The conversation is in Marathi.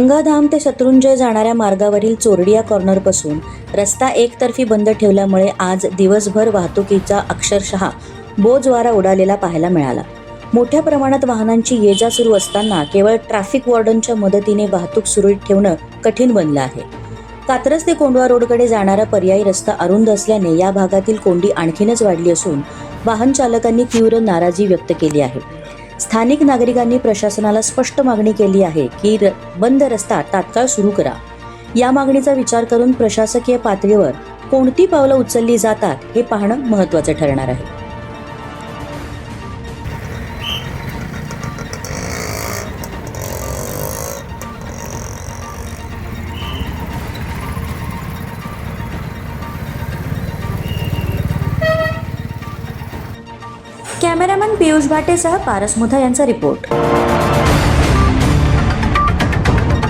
गंगाधाम ते शत्रुंजय जाणाऱ्या मार्गावरील चोरडिया कॉर्नरपासून रस्ता एकतर्फी बंद ठेवल्यामुळे आज दिवसभर वाहतुकीचा अक्षरशः बोजवारा उडालेला पाहायला मिळाला. मोठ्या प्रमाणात वाहनांची ये जा सुरू असताना केवळ ट्रॅफिक वॉर्डनच्या मदतीने वाहतूक सुरळीत ठेवणं कठीण बनलं आहे. कात्रज ते कोंडवा रोडकडे जाणारा पर्यायी रस्ता अरुंद असल्याने या भागातील कोंडी आणखीनच वाढली असून वाहन चालकांनी तीव्र नाराजी व्यक्त केली आहे. स्थानिक नागरिकांनी प्रशासनाला स्पष्ट मागणी केली आहे की र- बंद रस्ता तात्काळ सुरू करा. या मागणीचा विचार करून प्रशासकीय पातळीवर कोणती पावलं उचलली जातात हे पाहणं महत्त्वाचं ठरणार आहे. कॅमेरामॅन पियुष भाटेसह पारस मुथा यांचा रिपोर्ट.